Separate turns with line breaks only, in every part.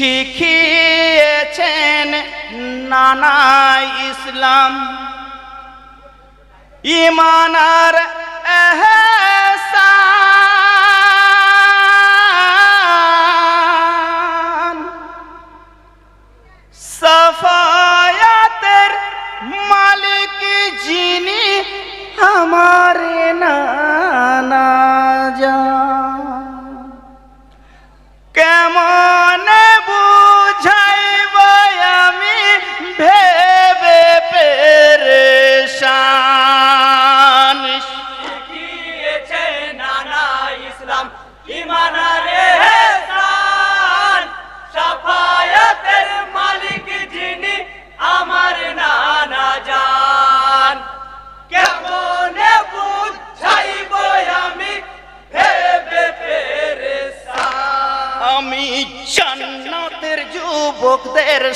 শিখিয়েছেন নানা ইসলাম। ইমানার সফায়াতের মালিক যিনি আমার নানা জান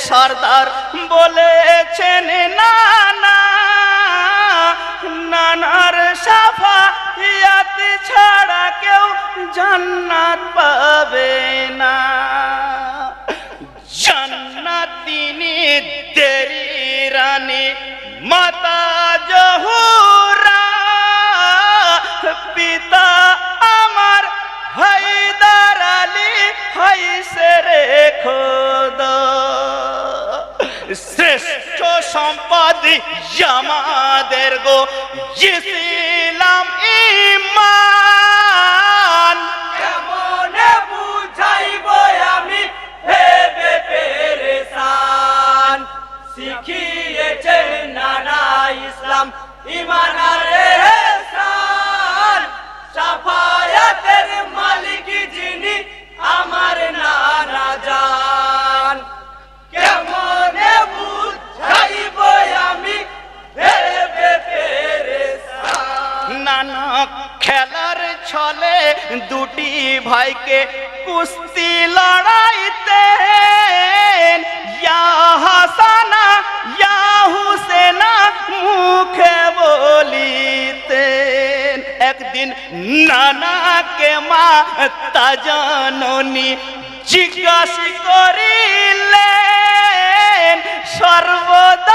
সর্দার বলেছেন, নানা, নানার সাফায়াত ছাড়া কেউ জান্নাত পাবে না। জান্নাত তিনি দেরি রানী মাতা জহুরা, পিতা আমার হায়দার আলী হাইসে রে খোদা শ্রেষ্ঠ সম্পদ আমাদের গো ইসলাম
পেরেশান
খেলার ছলে দুটি ভাইকে কুস্তি লড়াইতে ইয়া হাসানা, ইয়া হুসেনা মুখে বলিতেন, একদিন নানাকে মা তা জাননি, জিজ্ঞাসা করিলেন সর্বদাইকে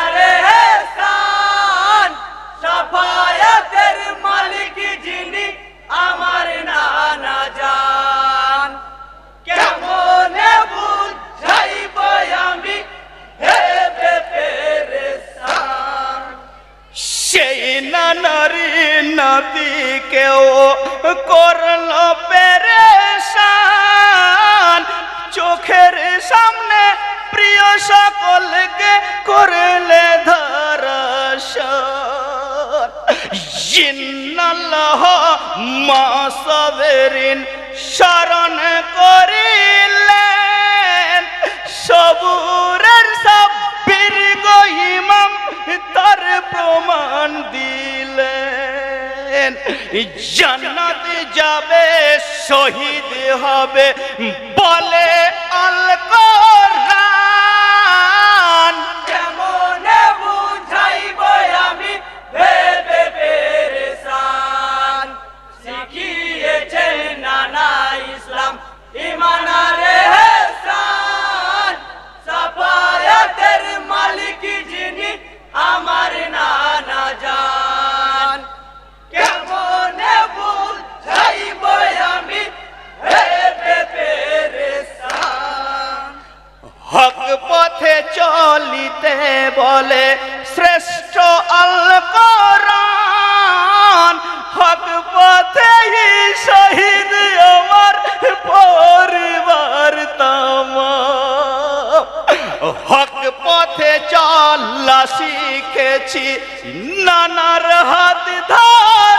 নদীকেও করল পেরেশান, চোখের সামনে প্রিয় সকলকে করলে ধরাশান। ইন্নাল্লাহ মাসাবেরিন শরণ করিলেন। সবুরের সব বীরগ ইমাম, তার প্রমাণ দিলেন জান্নাতে যাবে শহীদ হবে বলে আল হক পথে চলিতে বলে শ্রেষ্ঠ আল কোরআন হক পথে শহীদ আমার পরিবার হক পথে চলা শিখেছি, নানার হাত ধরে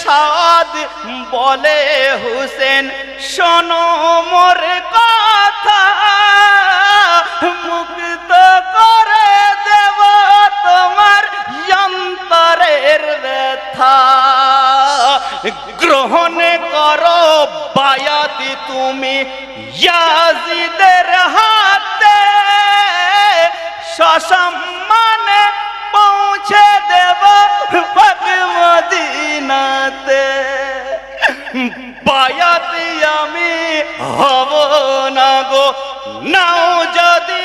সাদ বলে হুসেন, শোনো মোর কথা, মুক্ত করে দেব তোমার যন্তরের ব্যথা। গ্রহণ করো বায়াতি তুমি হাতে, সসম্মানে পৌঁছে দেব পাক মদিনাতে পায়াতে আমি হব না গো। নাও যদি